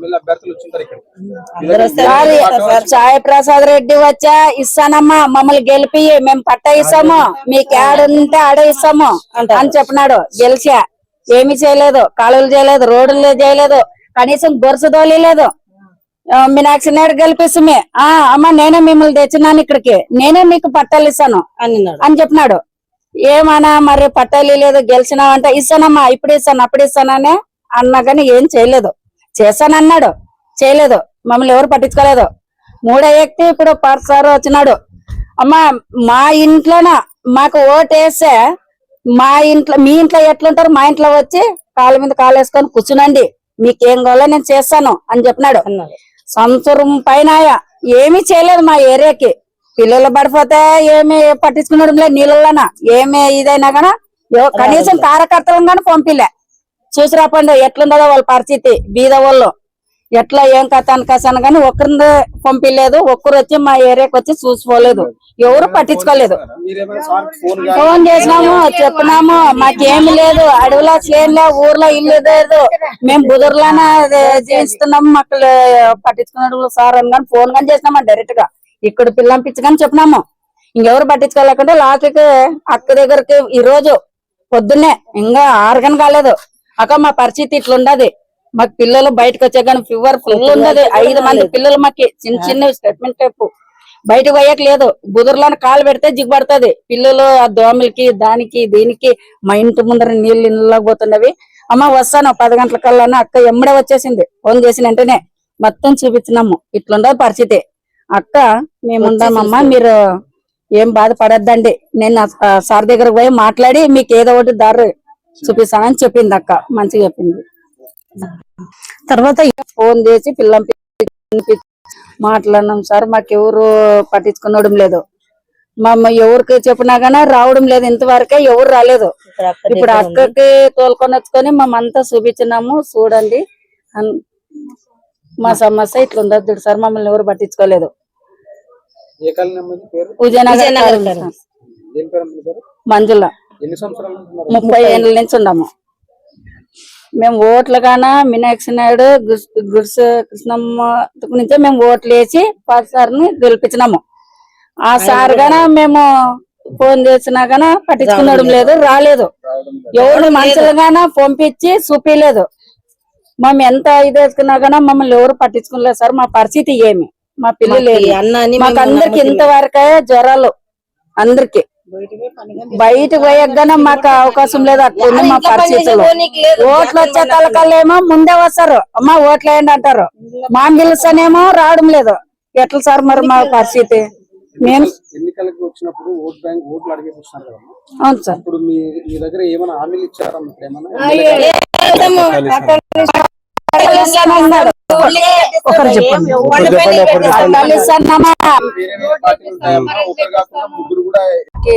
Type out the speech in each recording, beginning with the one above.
MLA అభ్యర్థులు వచ్చింటారు ఇక్కడ. Sir Sai Prasad Reddy వచ్చా ఇస్తానమ్మా మమ్మల్ని గెలిపి మేము పట్ట ఇస్తాము మీకు ఆడుంటే ఆడే ఇస్తాము అని చెప్పినాడు గెలిచా. ఏమి చేయలేదు కాలువలు చేయలేదు రోడ్లు చేయలేదు కనీసం గొరుసు దోలేదు మీనాక్షి నాయుడు గెలిపిస్తమే ఆ అమ్మ నేనే మిమ్మల్ని తెచ్చినాను ఇక్కడికి నేనే మీకు పట్టాలు ఇస్తాను అన్నాడు. అని చెప్పినాడు. ఏమన్నా మరి పట్టాలి లేదు గెలిచినావంటే ఇస్తానమ్మా ఇప్పుడు ఇస్తాను అప్పుడు ఇస్తాననే అన్నా గానీ ఏం చేయలేదు. చేస్తానన్నాడు చేయలేదు. మమ్మల్ని ఎవరు పట్టించుకోలేదు. మూడో వ్యక్తి ఇప్పుడు సార్ వచ్చినాడు. అమ్మా మా ఇంట్లోన మాకు ఓటు వేస్తే మా ఇంట్లో మీ ఇంట్లో ఎట్లుంటారు? మా ఇంట్లో వచ్చి కాళ్ళ మీద కాలు వేసుకొని కూర్చునండి. మీకేం కావాలో నేను చేస్తాను అని చెప్పినాడు. సంవత్సరం పైన ఏమీ చేయలేదు మా ఏరియాకి. పిల్లలు పడిపోతే ఏమి పట్టించుకునడం లేదు నీళ్ళలోన. ఏమి ఇదైనా ఎవ- కనీసం కార్యకర్తలను గాని పంపిలే. చూసి రాపండి ఎట్లుండదో వాళ్ళ పరిస్థితి. బీద వాళ్ళు. ఎట్లా ఏం కథ అనకాసాను కానీ ఒక్కరిని పంపించలేదు ఒక్కరు వచ్చి మా ఏరియాకి వచ్చి చూసుకోలేదు. ఎవరు పట్టించుకోలేదు. ఫోన్ చేసినాము చెప్పినాము మాకేమి లేదు. అడవిలో చేయలే ఊర్లో ఇల్లు లేదు. మేము బుదుర్లోనే జీవిస్తున్నాము మాకు పట్టించుకున్నాడు సార్ అని కానీ ఫోన్ కానీ చేసినాము డైరెక్ట్గా. ఇక్కడ పిల్లంపించి కానీ చెప్పినాము. ఇంకెవరు పట్టించుకోలేకుండా లాస్ట్కి అక్క దగ్గరికి ఈ రోజు పొద్దున్నే ఇంకా ఆరు కాలేదు. అక్క మా పరిస్థితి ఇట్లుండదు. మాకు పిల్లలు బయటకు వచ్చే కానీ ఫీవర్ ఫుల్ ఉండదు ఐదు మంది పిల్లలు మాకు చిన్న చిన్న స్టేట్మెంట్ టైపు బయటకు పోయక లేదు. కాలు పెడితే జిగ్గుపడుతుంది పిల్లలు ఆ దోమలకి దానికి దీనికి మా ఇంటి ముందర నీళ్ళు ఇళ్ళలో పోతున్నవి. అమ్మ వస్తాను. పది గంటల కల్లా అక్క ఎమ్మడే వచ్చేసింది. ఫోన్ చేసిన వెంటనే మొత్తం చూపించినాము. ఇట్లుండదు పరిస్థితి. అక్క మేముందామమ్మా మీరు ఏం బాధపడద్దండి. నేను సార్ దగ్గరకు పోయి మాట్లాడి మీకు ఏదో ఒకటి దారి చూపిస్తానని చెప్పింది అక్క మంచిగా చెప్పింది. తర్వాత ఫోన్ చేసి పిల్లం మాట్లాడినాం సార్ మాకు ఎవరు పట్టించుకునడం లేదు. మా ఎవరికి చెప్పినా గానీ రావడం లేదు ఇంతవరకే ఎవరు రాలేదు. ఇప్పుడు ఉంది. అక్కకి తోలుకొని వచ్చుకొని మేమంతా చూపించినాము చూడండి. అన్- మా సమస్య ఇట్లా ఉండదు సార్ మమ్మల్ని ఎవరు పట్టించుకోలేదు. విజయనగరం మంజుల. ముప్పై ఏళ్ళ నుంచి ఉన్నాము. మేము ఓట్లు గాన మీనాక్షి నాయుడు గుడిసె కృష్ణమ్మ నుంచే మేము ఓట్లు వేసి పాత సార్ని గెలిపించినాము. ఆ సార్ గాన మేము ఫోన్ చేసినా గాన పట్టించుకునడం లేదు రాలేదు. ఎవరు మనుషులుగాన పంపించి చూపించలేదు మేము ఎంత ఇది వేసుకున్నా గాన మమ్మల్ని ఎవరు పట్టించుకోలేదు సార్ మా పరిస్థితి ఏమి? మా పిల్లలు మాకు అందరికి. ఇంతవరకే జ్వరాలు అందరికి. బయటకు పోయగానే మాకు అవకాశం లేదు అట్లుంది మా పరిస్థితులు ఓట్లు వచ్చే తలకల్లేమో ముందే వస్తారు అమ్మా ఓట్లు వేయండి అంటారు మా పిలుస్తానేమో రావడం లేదు ఎట్లా సార్ మరి మా పరిస్థితి మేము ఎన్నికలకు వచ్చినప్పుడు ఓట్ బ్యాంక్ ఓట్లు అవును సార్ ఇప్పుడు మీ మీ దగ్గర ఏమైనా హామీలు ఇచ్చారా ఏమైనా. ఒకరు చెప్పండి.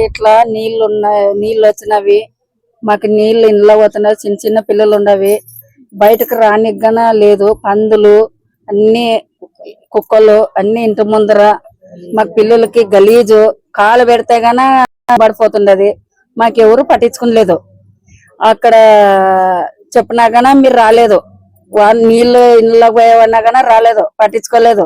ఇట్లా నీళ్ళు ఉన్నాయి నీళ్ళు వచ్చినవి మాకు నీళ్ళు ఇంట్లో పోతున్నాయి చిన్న చిన్న పిల్లలు ఉండవి బయటకు రానిగ్గన లేదు పందులు అన్ని కుక్కలు అన్ని ఇంటి ముందర. మాకు పిల్లలకి గలీజు కాలు పెడితే గాన పడిపోతుండది. మాకెవరు పట్టించుకునలేదు. అక్కడ చెప్పినా గాన మీరు రాలేదు. వాళ్ళు నీళ్ళు ఇంట్లో పోయేవన్నా కానీ రాలేదు పట్టించుకోలేదు.